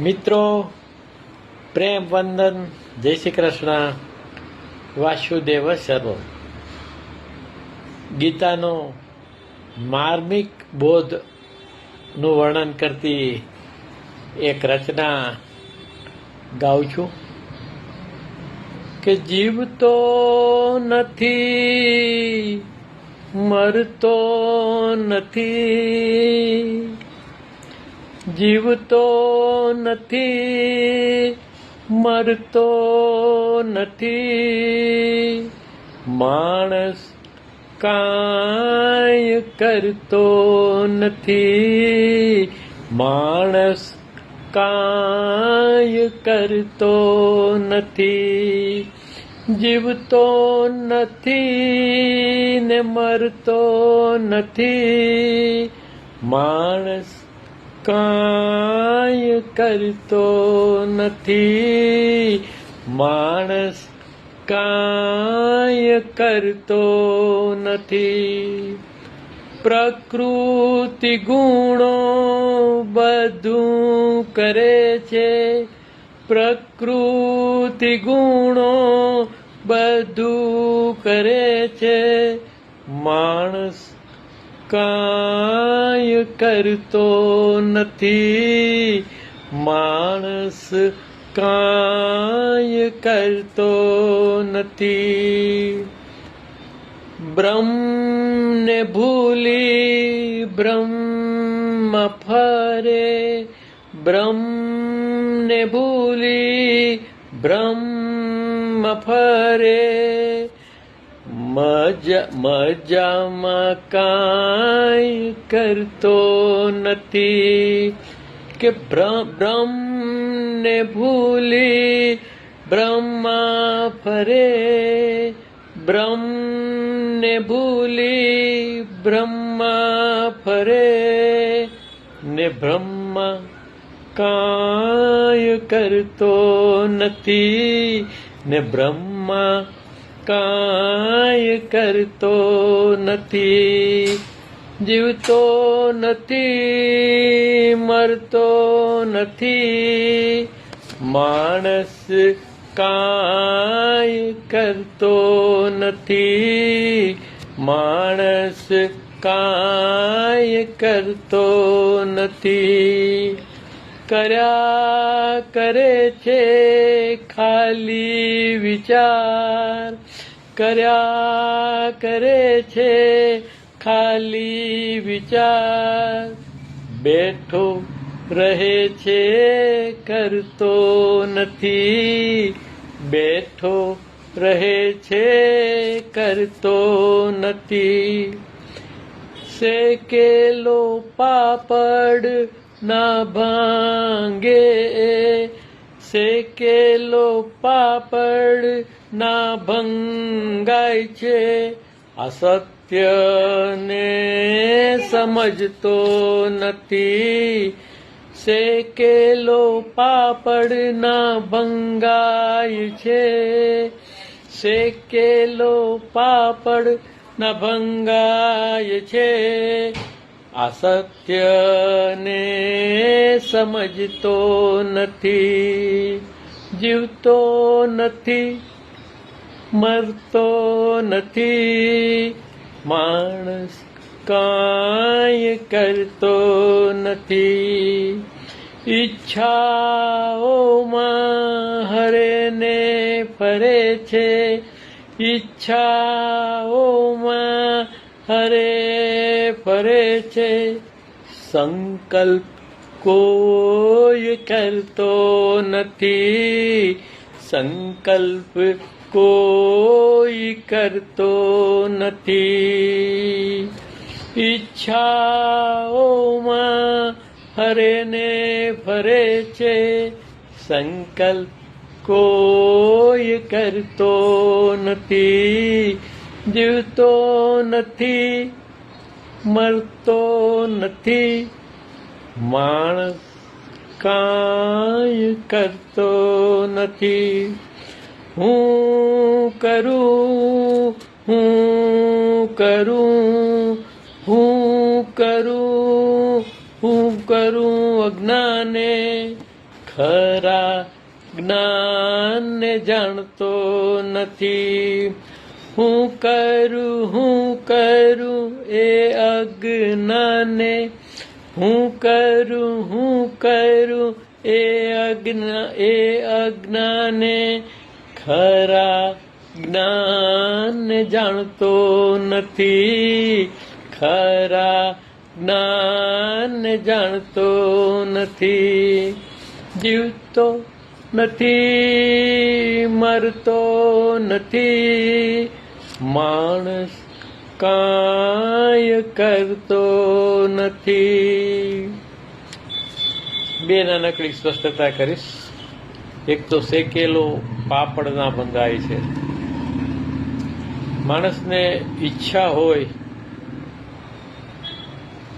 મિત્રો, પ્રેમ, વંદન, જય શ્રી કૃષ્ણ, વાસુદેવ સર્વ ગીતાનો માર્મિક બોધનું વર્ણન કરતી એક રચના ગાઉં છું કે જીવતો નથી, મરતો નથી. જીવતો નથી, મરતો નથી. માણસ કાંઈ કરતો નથી, માણસ કાંઈ કરતો નથી. જીવતો નથી ને મરતો નથી, માણસ કાંઈ કરતો નથી. માણસ કાંઈ કરતો નથી. પ્રકૃતિ ગુણો બધું કરે છે. પ્રકૃતિ ગુણો બધું કરે છે. માણસ કાંઈ કરતો નથી. માણસ કાંઈ કરતો નથી. બ્રહ્મને ભૂલી બ્રહ્મ ફરે. બ્રહ્મને ભૂલી બ્રહ્મ ફરે. મજા મજામાં કાંઈ કરતો નથી કે બ્રહ્મ બ્રહ્મને ભૂલી બ્રહ્મા ફરે. બ્રહ્મને ભૂલી બ્રહ્મા ફરે. ને બ્રહ્મા કાંઈ કરતો નથી. ને બ્રહ્મા કાંઈ કરતો નથી, જીવતો નથી, મરતો નથી. માણસ કાંઈ કરતો નથી, માણસ કાંઈ કરતો નથી. કર્યા કરે છે ખાલી વિચાર કર્યા કરે છે ખાલી વિચાર. બેઠો રહે છે, કરતો નથી. બેઠો રહે છે, કરતો નથી. શેકેલો પાપડ ના ભાંગે. શેકેલો પાપડ ના ભંગાય છે. અસત્યને સમજતો નથી. શેકેલો પાપડ ના ભંગાય છે. શેકેલો પાપડ ના ભંગાય છે. અસત્યને સમજતો નથી. જીવતો નથી. મરતો નથી, માણસ કાંઈ કરતો નથી. ઈચ્છાઓમાં હરે ને ફરે છે, ઈચ્છાઓમાં હરે ફરે છે. સંકલ્પ કોઈ કરતો નથી, સંકલ્પ કોઈ કરતો નથી. ઈચ્છાઓમાં હરે ને ફરે છે, સંકલ્પ કોઈ કરતો નથી. જીવતો નથી, મરતો નથી, માણસ કાંઈ કરતો નથી. હું કરું હું કરું હું કરું હું કરું અજ્ઞાને, ખરા જ્ઞાનને જાણતો નથી. હું કરું હું કરું એ અજ્ઞાને, હું કરું હું કરું એ અજ્ઞા, એ અજ્ઞાને ખરા જ્ઞાન જાણતો નથી. ખરા જ્ઞાન જાણતો નથી. જીવતો નથી, મરતો નથી. માણસ કાય કરતો નથી. બે નાનકડી સ્પષ્ટતા કરીશ. એક તો શેકેલો પાપડના બંધાય છે. માણસને ઈચ્છા હોય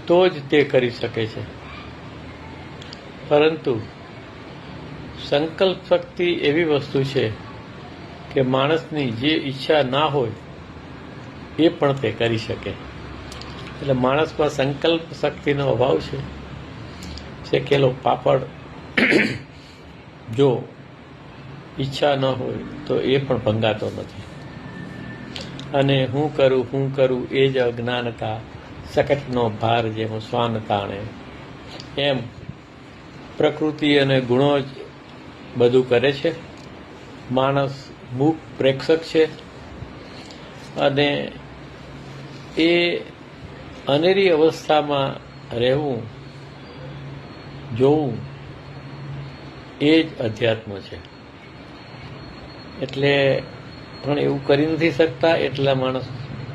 તો જ તે કરી શકે છે. પરંતુ સંકલ્પ શક્તિ એવી વસ્તુ છે કે માણસની જે ઈચ્છા ના હોય એ પણ તે કરી શકે. એટલે માણસમાં સંકલ્પ શક્તિનો અભાવ છે. શેકેલો પાપડ જો ઈચ્છા ન હોય તો એ પણ ભંગાતો નથી. અને હું કરું હું કરું એ જ અજ્ઞાનતા, સકટનો ભાર જેમ સ્વાન તાણે. એમ પ્રકૃતિ અને ગુણો જ બધું કરે છે. માણસ મૂક પ્રેક્ષક છે. અને એ અનેરી અવસ્થામાં રહેવું, જોવું એ જ અધ્યાત્મ છે. એટલે પણ એવું કરી નથી શકતા, એટલા માણસ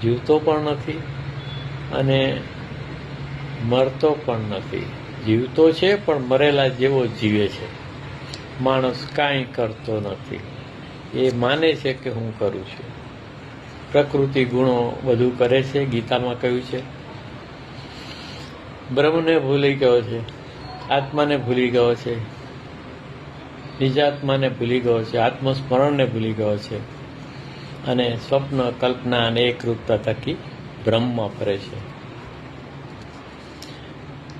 જીવતો પણ નથી અને મરતો પણ નથી. જીવતો છે, પણ મરેલા જેવો જીવે છે. માણસ કાંઈ કરતો નથી. એ માને છે કે હું કરું છું. પ્રકૃતિ ગુણો બધું કરે છે, ગીતામાં કહ્યું છે. બ્રહ્મને ભૂલી ગયો છે. આત્માને ભૂલી ગયો છે. નિજાત્માને ભૂલી ગયો છે, આત્મસ્મરણને ભૂલી ગયો છે. અને સ્વપ્ન, કલ્પના અને એકરૂપતા થકી બ્રહ્મ ફરે છે.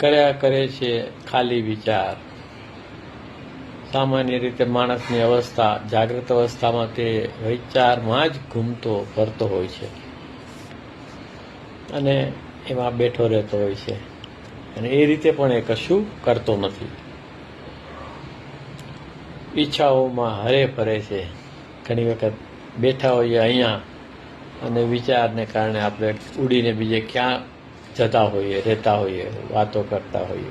કર્યા કરે છે ખાલી વિચાર. સામાન્ય રીતે માણસની અવસ્થા જાગૃત અવસ્થામાં તે વિચારમાં જ ઘૂમતો, ફરતો હોય છે. અને એમાં બેઠો રહેતો હોય છે. અને એ રીતે પણ એ કશું કરતો નથી. ઈચ્છાઓમાં હરે ફરે છે. ઘણી વખત બેઠા હોઈએ અહીંયા અને વિચારને કારણે આપણે ઉડીને બીજે ક્યાં જતા હોઈએ, રહેતા હોઈએ, વાતો કરતા હોઈએ.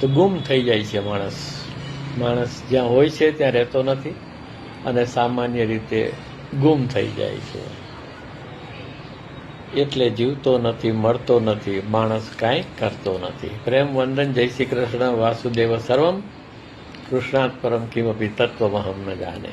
તો ગુમ થઈ જાય છે માણસ. માણસ જ્યાં હોય છે ત્યાં રહેતો નથી અને સામાન્ય રીતે ગુમ થઈ જાય છે. એટલે જીવતો નથી મળતો નથી, માણસ કાંઈ કરતો નથી. પ્રેમ વંદન જય શ્રી કૃષ્ણ, વાસુદેવ સર્વમ. કૃષ્ણાત પરમ કિમપી તત્વમહમ ન જાને